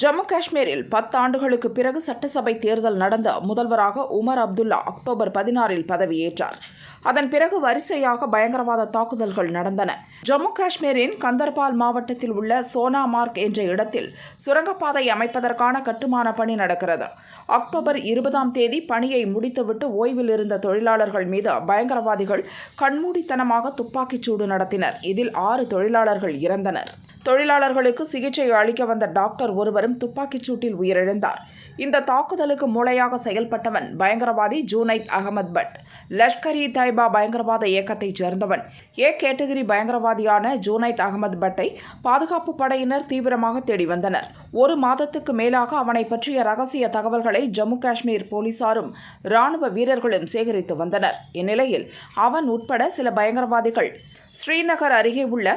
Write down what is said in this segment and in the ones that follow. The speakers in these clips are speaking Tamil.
ஜம்மு காஷ்மீரில் பத்து ஆண்டுகளுக்கு பிறகு சட்டசபை தேர்தல் நடந்த முதல்வராக உமர் அப்துல்லா அக்டோபர் பதினாறில் பதவியேற்றார். அதன் பிறகு வரிசையாக பயங்கரவாத தாக்குதல்கள் நடந்தன. ஜம்மு காஷ்மீரின் கந்தர்பால் மாவட்டத்தில் உள்ள சோனாமார்க் என்ற இடத்தில் சுரங்கப்பாதை அமைப்பதற்கான கட்டுமான பணி நடக்கிறது. அக்டோபர் இருபதாம் தேதி பணியை முடித்துவிட்டு ஓய்வில் இருந்த தொழிலாளர்கள் மீது பயங்கரவாதிகள் கண்மூடித்தனமாக துப்பாக்கிச் சூடு நடத்தினர். இதில் ஆறு தொழிலாளர்கள் இறந்தனர். தொழிலாளர்களுக்கு சிகிச்சை அளிக்க வந்த டாக்டர் ஒருவரும் துப்பாக்கிச் சூட்டில் உயிரிழந்தார். இந்த தாக்குதலுக்கு மூளையாக செயல்பட்டவன் பயங்கரவாதி ஜூனைத் அகமது பட். லஷ்கர் இ தைபா பயங்கரவாத இயக்கத்தைச் சேர்ந்தவன். ஏ கேட்டகிரி பயங்கரவாதியான ஜூனைத் அகமது பட்டை பாதுகாப்பு படையினர் தீவிரமாக தேடி வந்தனர். ஒரு மாதத்துக்கு மேலாக அவனை பற்றிய ரகசிய தகவல்களை ஜம்மு காஷ்மீர் போலீசாரும் ராணுவ வீரர்களும் சேகரித்து வந்தனர். இந்நிலையில் அவன் உட்பட சில பயங்கரவாதிகள் ஸ்ரீநகர் அருகே உள்ள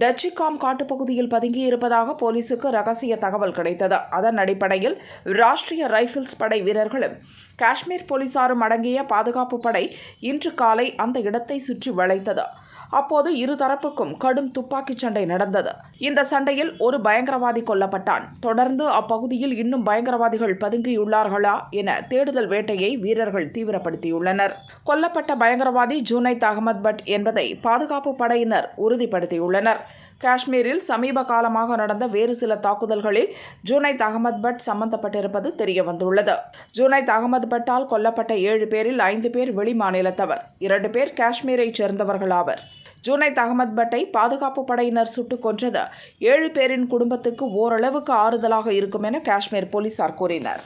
டச்சிகாம் காட்டுப்பகுதியில் பதுங்கியிருப்பதாக போலீசுக்கு ரகசிய தகவல் கிடைத்தது. அதன் அடிப்படையில் ராஷ்டிரிய ரைஃபிள்ஸ் படை வீரர்களும் காஷ்மீர் போலீசாரும் அடங்கிய பாதுகாப்பு படை இன்று காலை அந்த இடத்தை சுற்றி வளைத்தது. அப்போது இருதரப்புக்கும் கடும் துப்பாக்கிச் சண்டை நடந்தது. இந்த சண்டையில் ஒரு பயங்கரவாதி கொல்லப்பட்டான். தொடர்ந்து அப்பகுதியில் இன்னும் பயங்கரவாதிகள் பதுங்கியுள்ளார்களா என தேடுதல் வேட்டையை வீரர்கள் தீவிரப்படுத்தியுள்ளனர். கொல்லப்பட்ட பயங்கரவாதி ஜூனைத் அகமது பட் என்பதை பாதுகாப்பு படையினர் உறுதிப்படுத்தியுள்ளனர். காஷ்மீரில் சமீப காலமாக நடந்த வேறு சில தாக்குதல்களில் ஜூனைத் அகமது பட் சம்பந்தப்பட்டிருப்பது தெரியவந்துள்ளது ஜூனைத் அகமது பட்டால் கொல்லப்பட்ட ஏழு பேரில் ஐந்து பேர் வெளிமாநிலத்தவர் இரண்டு பேர் காஷ்மீரைச் சேர்ந்தவர்கள் ஆவர். ஜூனைத் அகமது பட்டை பாதுகாப்பு படையினர் சுட்டுக் கொன்றது. ஏழு பேரின் குடும்பத்துக்கு ஓரளவுக்கு ஆறுதலாக இருக்கும் என காஷ்மீர் போலீசார் கூறினர்.